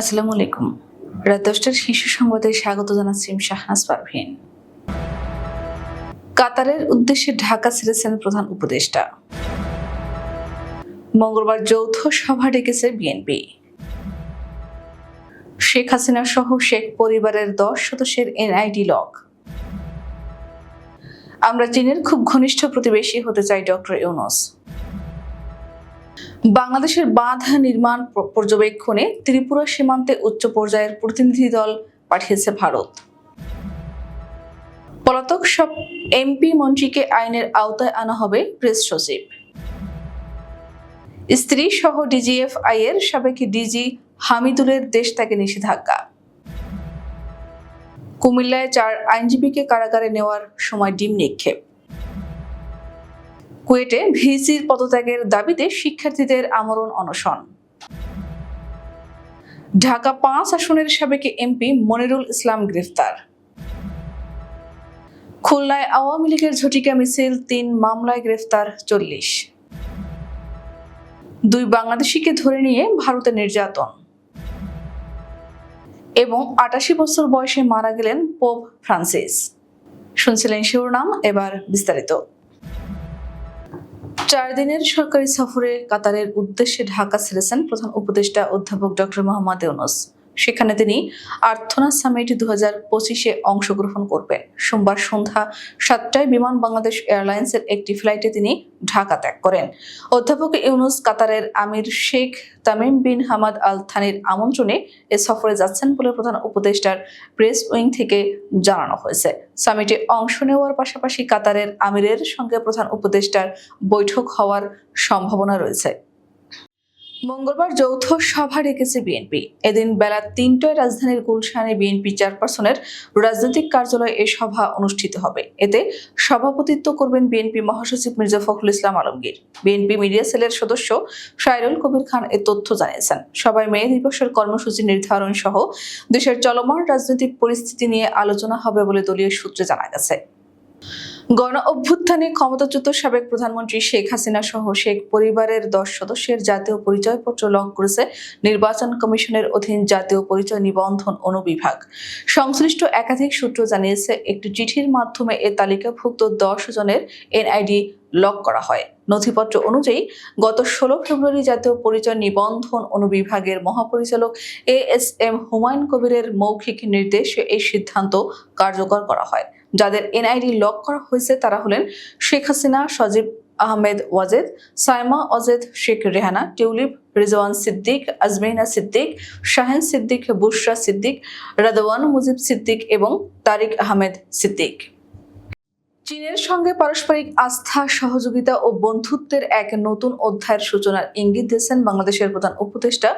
আসসালামু আলাইকুম। রাত দশটার শিশু সংবাদে স্বাগত জানাচ্ছি শাহনাজ পারভিন। কাতারের উদ্দেশ্যে ঢাকা ছেড়েছেন প্রধান উপদেষ্টা। মঙ্গলবার যৌথ সভা ডেকেছে বিএনপি। শেখ হাসিনা সহ শেখ পরিবারের দশ সদস্যের এনআইডি লক। আমরা চীনের খুব ঘনিষ্ঠ প্রতিবেশী হতে চাই ডক্টর ইউনুস। বাংলাদেশের বাঁধ নির্মাণ পর্যবেক্ষণে ত্রিপুরা সীমান্তে উচ্চ পর্যায়ের প্রতিনিধি দল পাঠিয়েছে ভারত। পলাতক সব এমপি মন্ত্রীকে আইনের আওতায় আনা হবে প্রেস সচিব। স্ত্রী সহ ডিজিএফআই এর সাবেক ডিজি হামিদুলের দেশ থেকে নিষেধাজ্ঞা। কুমিল্লায় চার আইনজীবীকে কারাগারে নেওয়ার সময় ডিম নিক্ষেপ। কুয়েটে ভিসির পদত্যাগের দাবিতে শিক্ষার্থীদের আমরণ অনশন। ঢাকা পাঁচ আসনের সাবেক এমপি মনিরুল ইসলাম গ্রেফতার। খুলনায় আওয়ামী লীগের ঝটিকা মিছিল, তিন মামলায় গ্রেফতার চল্লিশ। দুই বাংলাদেশিকে ধরে নিয়ে ভারতে নির্যাতন। এবং আটাশি বছর বয়সে মারা গেলেন পোপ ফ্রান্সিস। শুনছিলেন শিরোনাম, এবার বিস্তারিত। চার দিনের সরকারি সফরে কাতারের উদ্দেশ্যে ঢাকা ছেড়েছেন প্রধান উপদেষ্টা অধ্যাপক ডক্টর মোহাম্মদ ইউনুস। সেখানে তিনি আর্থনা সামিট দু হাজার পঁচিশে অংশগ্রহণ করবেন। সোমবার সন্ধ্যা সাতটায় বিমান বাংলাদেশ এয়ারলাইন্সের একটি ফ্লাইটে তিনি ঢাকা ত্যাগ করেন। অধ্যাপক ইউনুস কাতারের আমির Sheikh Tamim bin Hamad Al থানির আমন্ত্রণে এ সফরে যাচ্ছেন বলে প্রধান উপদেষ্টার প্রেস উইং থেকে জানানো হয়েছে। সামিটে অংশ নেওয়ার পাশাপাশি কাতারের আমিরের সঙ্গে প্রধান উপদেষ্টার বৈঠক হওয়ার সম্ভাবনা রয়েছে। মঙ্গলবার যৌথ সভা ডেকেছে বিএনপি। এদিন বেলা তিনটায় রাজধানীর গুলশানে বিএনপি চেয়ারপারসনের রাজনৈতিক কার্যালয়ে এ সভা অনুষ্ঠিত হবে। এতে সভাপতিত্ব করবেন বিএনপি মহাসচিব মির্জা ফখরুল ইসলাম আলমগীর। বিএনপি মিডিয়া সেলের সদস্য সাইরুল কবির খান এ তথ্য জানিয়েছেন। সবাই মে দিবসের কর্মসূচি নির্ধারণ সহ দেশের চলমান রাজনৈতিক পরিস্থিতি নিয়ে আলোচনা হবে বলে দলীয় সূত্রে জানা গেছে। গণ অভ্যুত্থানে ক্ষমতাচ্যুত সাবেক প্রধানমন্ত্রী শেখ হাসিনা সহ শেখ পরিবারের দশ সদস্যের জাতীয় পরিচয়পত্র লক করেছে নির্বাচন কমিশনের অধীন জাতীয় পরিচয় নিবন্ধন অনুবিভাগ। সংশ্লিষ্ট একাধিক সূত্র জানিয়েছে, একটি চিঠির মাধ্যমে এ তালিকাভুক্ত দশ জনের এনআইডি লক করা হয়। নথিপত্র অনুযায়ী গত ষোলো ফেব্রুয়ারি জাতীয় পরিচয় নিবন্ধন অনুবিভাগের মহাপরিচালক এ এস এম হুমায়ুন কবিরের মৌখিক নির্দেশে এই সিদ্ধান্ত কার্যকর করা হয়। যাদের এনআইডি লক করা হয়েছে তারা হলেন শেখ হাসিনা, সজীব আহমেদ ওয়াজেদ, সাইমা অজেদ শেখ রেহানা, টিউলিপ, রিজওয়ান সিদ্দিক, আজমেইনা সিদ্দিক, শাহেন সিদ্দিক, বুশরা সিদ্দিক, রাদওয়ান মুজিব সিদ্দিক এবং তারিক আহমেদ সিদ্দিক। চীনের সঙ্গে পারস্পরিক আস্থা, সহযোগিতা ও বন্ধুত্বের এক নতুন অধ্যায়ের সূচনার ইঙ্গিত দিয়েছেন বাংলাদেশের প্রধান উপদেষ্টা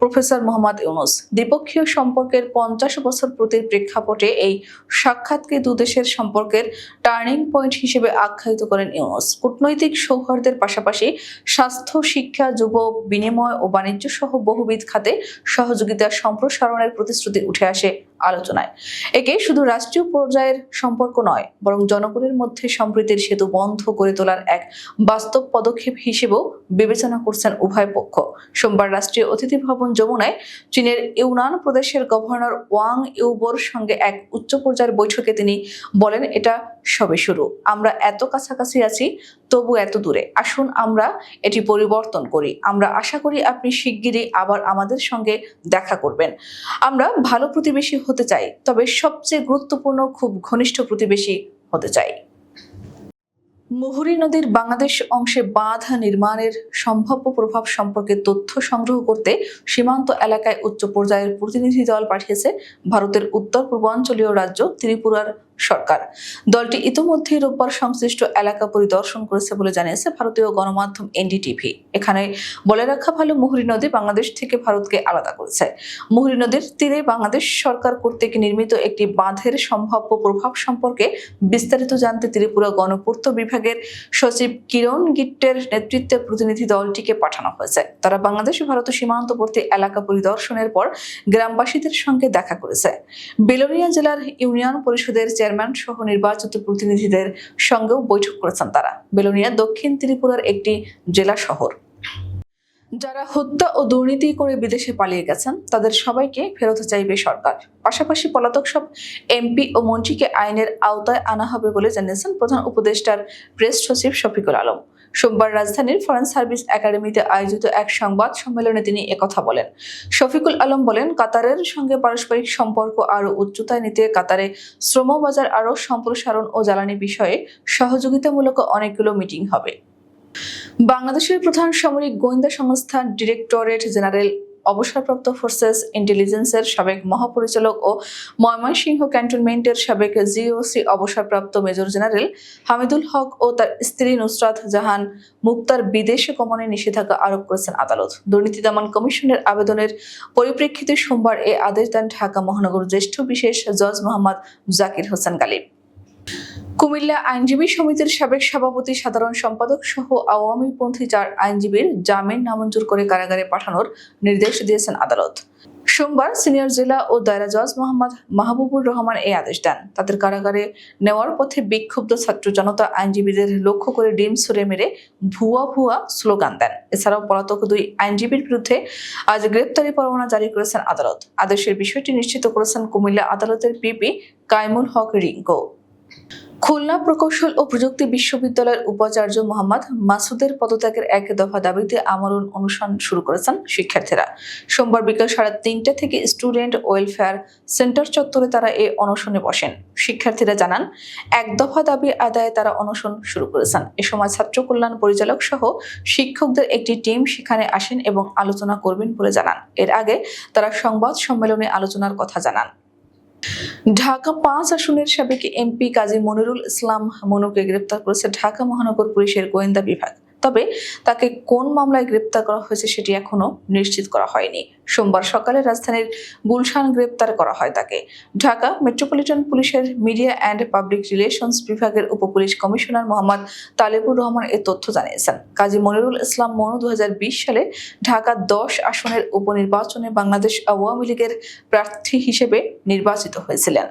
প্রফেসর মোহাম্মদ ইউনুস। দ্বিপক্ষীয় সম্পর্কের পঞ্চাশ বছর প্রতির প্রেক্ষাপটে এই সাক্ষাৎকে দুদেশের সম্পর্কের টার্নিং পয়েন্ট হিসেবে আখ্যায়িত করেন ইউনুস। কূটনৈতিক সৌহার্দ্যের পাশাপাশি স্বাস্থ্য, শিক্ষা, যুব, বিনিময় ও বাণিজ্য সহ বহুবিধ খাতে সহযোগিতা সম্প্রসারণের প্রতিশ্রুতি উঠে আসে। আলোচনায়। একে শুধু রাষ্ট্রীয় পর্যায়ের সম্পর্ক নয়, বরং জনগণের মধ্যে সম্প্রীতির সেতু বন্ধ করে তোলার এক বাস্তব পদক্ষেপ হিসেবেও বিবেচনা করছেন উভয় পক্ষ। সোমবার রাষ্ট্রীয় অতিথি ভবন যমুনায় চীনের ইউনান প্রদেশের গভর্নর ওয়াং ইউবোর সঙ্গে এক উচ্চ পর্যায়ের বৈঠকে তিনি বলেন, এটা সবে শুরু। আমরা এত কাছাকাছি আছি, তবু এত দূরে। আসুন আমরা এটি পরিবর্তন করি। আমরা আশা করি আপনি শিগগিরই আবার আমাদের সঙ্গে দেখা করবেন। আমরা ভালো প্রতিবেশী হতে চাই, তবে সবচেয়ে গুরুত্বপূর্ণ খুব ঘনিষ্ঠ প্রতিবেশী হতে চাই। মুহুরী নদীর বাংলাদেশ অংশে বাঁধ নির্মাণের সম্ভাব্য প্রভাব সম্পর্কে তথ্য সংগ্রহ করতে সীমান্ত এলাকায় উচ্চ পর্যায়ের প্রতিনিধি দল পাঠিয়েছে ভারতের উত্তর পূর্বাঞ্চলীয় রাজ্য ত্রিপুরার সরকার। দলটি ইতোমধ্যে রোববার সংশ্লিষ্ট এলাকা পরিদর্শন করেছে বলে জানিয়েছে ভারতীয় গণমাধ্যম এনডিটিভি। এখানে বলে রাখা ভালো, মুহুরী নদী বাংলাদেশ থেকে ভারতকে আলাদা করেছে। মুহুরী নদীর তীরে বাংলাদেশ সরকার কর্তৃক নির্মিত একটি বাঁধের সম্ভাব্য প্রভাব সম্পর্কে বিস্তারিত জানতে ত্রিপুরা গণপূর্ত বিভাগের সচিব কিরণ গিট্টের নেতৃত্বে প্রতিনিধি দলটিকে পাঠানো হয়েছে। তারা বাংলাদেশ ভারত সীমান্তবর্তী এলাকা পরিদর্শনের পর গ্রামবাসীদের সঙ্গে দেখা করেছে। বেলোনিয়া জেলার ইউনিয়ন পরিষদের চেয়ারম্যান সহ নির্বাচিত প্রতিনিধিদের সঙ্গেও বৈঠক করেছেন তারা। বেলোনিয়া দক্ষিণ ত্রিপুরার একটি জেলা শহর। যারা হত্যা ও দুর্নীতি করে বিদেশে পালিয়ে গেছেন, তাদের সবাইকে ফেরত চাইবে সরকার। পাশাপাশি পলাতক সব এমপি ও মন্ত্রীকে আইনের আওতায় আনা হবে বলে জানিয়েছেন প্রধান উপদেষ্টার প্রেস সচিব শফিকুল আলম। সোমবার রাজধানীর ফরেন সার্ভিস একাডেমিতে আয়োজিত এক সংবাদ সম্মেলনে তিনি একথা বলেন। শফিকুল আলম বলেন, কাতারের সঙ্গে পারস্পরিক সম্পর্ক আরও উচ্চতায় নিতে কাতারে শ্রম বাজার আরও সম্প্রসারণ ও জ্বালানি বিষয়ে সহযোগিতামূলক অনেকগুলো মিটিং হবে। বাংলাদেশের প্রধান সামরিক গোয়েন্দা সংস্থা ডিরেক্টরেট জেনারেল অবসরপ্রাপ্ত ফোর্সেস ইন্টেলিজেন্সের সাবেক মহাপরিচালক ও ময়মনসিংহ ক্যান্টনমেন্টের সাবেক জিওসি অবসরপ্রাপ্ত মেজর জেনারেল হামিদুল হক ও তার স্ত্রী নুসরাত জাহান মুক্তার বিদেশে গমনে নিষেধাজ্ঞা আরোপ করেছেন আদালত। দুর্নীতি দমন কমিশনের আবেদনের পরিপ্রেক্ষিতে সোমবার এ আদেশ দেন ঢাকা মহানগর জ্যেষ্ঠ বিশেষ জজ মোহাম্মদ জাকির হোসেন গালিব। কুমিল্লা আইনজীবী সমিতির সাবেক সভাপতি, সাধারণ সম্পাদক সহ আওয়ামীপন্থী চার আইনজীবীর জামিন নামঞ্জুর করে কারাগারে পাঠানোর নির্দেশ দিয়েছেন আদালত। সোমবার সিনিয়র জেলা ও দায়রা জজ মোহাম্মদ মাহবুবুর রহমান এই আদেশ দেন। তাদের কারাগারে নেওয়ার পথে বিক্ষুব্ধ ছাত্র জনতা আইনজীবীদের লক্ষ্য করে ডিম ছুড়ে মেরে ভুয়া ভুয়া স্লোগান দেন। এছাড়াও পলাতক দুই আইনজীবীর বিরুদ্ধে আজ গ্রেপ্তারি পরোয়ানা জারি করেছেন আদালত। আদেশের বিষয়টি নিশ্চিত করেছেন কুমিল্লা আদালতের পিপি কাইমুল হক রিঙ্কো। খুলনা প্রকৌশল ও প্রযুক্তি বিশ্ববিদ্যালয়ের উপাচার্য মোহাম্মদ মাসুদের পদত্যাগের এক দফা দাবিতে আমরণ অনুষ্ঠান শুরু করেছেন শিক্ষার্থীরা। সোমবার বিকাল সাড়ে তিনটা থেকে স্টুডেন্ট ওয়েলফেয়ার সেন্টার চত্বরে তারা এ অনশনে বসেন। শিক্ষার্থীরা জানান, এক দফা দাবি আদায়ে তারা অনশন শুরু করেছেন। এ সময় ছাত্র কল্যাণ পরিচালক সহ শিক্ষকদের একটি টিম সেখানে আসেন এবং আলোচনা করবেন বলে জানান। এর আগে তারা সংবাদ সম্মেলনে আলোচনার কথা জানান। ঢাকা পাঁচ আসনের সাবেক এমপি কাজী মনিরুল ইসলাম মনুকে গ্রেপ্তার করেছে ঢাকা মহানগর পুলিশের গোয়েন্দা বিভাগ। তবে তাকে কোন মামলায় গ্রেপ্তার করা হয়েছে সেটি এখনও নিশ্চিত করা হয়নি। সোমবার সকালে রাজধানীর গুলশান গ্রেপ্তার করা হয় তাকে। ঢাকা মেট্রোপলিটন পুলিশের মিডিয়া অ্যান্ড পাবলিক রিলেশনস বিভাগের উপপুলিশ কমিশনার মোহাম্মদ তালেবুর রহমান এ তথ্য জানিয়েছেন। কাজী মনিরুল ইসলাম মনু দু হাজার বিশ সালে ঢাকা দশ আসনের উপনির্বাচনে বাংলাদেশ আওয়ামী লীগের প্রার্থী হিসেবে নির্বাচিত হয়েছিলেন।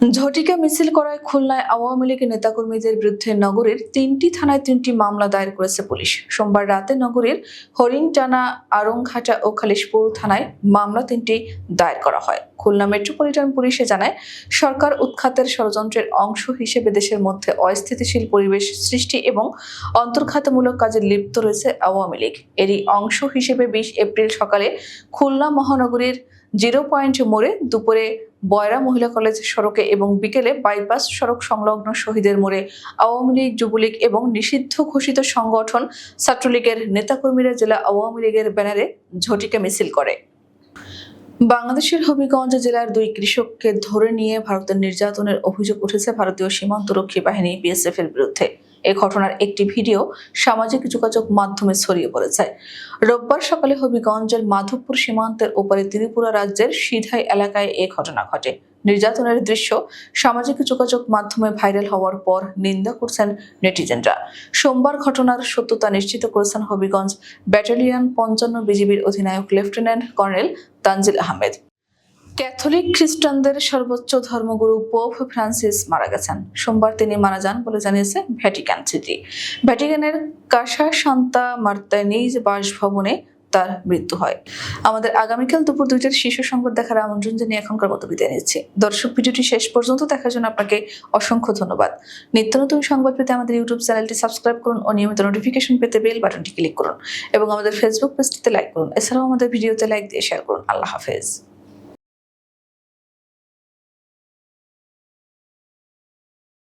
ঝটিকা মিছিল করায় খুলনায় আওয়ামী লীগের নেতাকর্মীদের বিরুদ্ধে নগরের তিনটি থানায় তিনটি মামলা দায়ের করেছে পুলিশ। সোমবার রাতে নগরীর হরিণটানা, আরংঘাটা ও খালিশপুর থানায় মামলা তিনটি দায়ের করা হয়। খুলনা মেট্রোপলিটন পুলিশে জানায়, সরকার উৎখাতের ষড়যন্ত্রের অংশ হিসেবে দেশের মধ্যে অস্থিতিশীল পরিবেশ সৃষ্টি এবং অন্তর্ঘাতমূলক কাজে লিপ্ত রয়েছে আওয়ামী লীগ। এরই অংশ হিসেবে বিশ এপ্রিল সকালে খুলনা মহানগরীর জিরো পয়েন্ট মোড়ে দুপুরে বয়রা মহিলা কলেজ সড়কে এবং বিকেলে বাইপাস সড়ক সংলগ্ন শহীদের মোড়ে আওয়ামী লীগ, যুবলীগ এবং নিষিদ্ধ ঘোষিত সংগঠন ছাত্রলীগের নেতাকর্মীরা জেলা আওয়ামী লীগের ব্যানারে ঝটিকা মিছিল করে। বাংলাদেশের হবিগঞ্জ জেলার দুই কৃষককে ধরে নিয়ে ভারতের নির্যাতনের অভিযোগ উঠেছে ভারতীয় সীমান্তরক্ষী বাহিনী বিএসএফ এর বিরুদ্ধে। এ ঘটনার একটি ভিডিও সামাজিক যোগাযোগ মাধ্যমে ছড়িয়ে পড়েছে। রোববার সকালে হবিগঞ্জের মাধবপুর সীমান্তের ওপারে ত্রিপুরা রাজ্যের সিধাই এলাকায় এ ঘটনা ঘটে। নির্যাতনের দৃশ্য সামাজিক যোগাযোগ মাধ্যমে ভাইরাল হওয়ার পর নিন্দা করছেন নেটিজেনরা। সোমবার ঘটনার সত্যতা নিশ্চিত করেছেন হবিগঞ্জ ব্যাটালিয়ন পঞ্চান্ন বিজিবির অধিনায়ক lieutenant colonel Tanzil Ahmed. Catholic খ্রিস্টানদের সর্বোচ্চ ধর্মগুরু পোপ ফ্রান্সিস মারা গেছেন। সোমবার তিনি মারা যান বলে জানিয়েছে ভ্যাটিকান সিটি। ভ্যাটিকানের কাসা সান্তা মার্তায় নিজ বাসভবনে তার মৃত্যু হয়। আমাদের আগামীকাল দুপুর দুইটার শীর্ষ সংবাদ দেখার আমন্ত্রণ জানিয়ে এখনকার মতো বিদায় নিচ্ছি। দর্শক ভিডিওটি শেষ পর্যন্ত দেখার জন্য আপনাকে অসংখ্য ধন্যবাদ। নিত্য নতুন সংবাদ পেতে আমাদের ইউটিউব চ্যানেলটি সাবস্ক্রাইব করুন ও নিয়মিত নোটিফিকেশন পেতে বেল বাটনটি ক্লিক করুন এবং আমাদের ফেসবুক পেজটিতে লাইক করুন। এছাড়াও আমাদের ভিডিওতে লাইক দিয়ে শেয়ার করুন। আল্লাহ হাফেজ।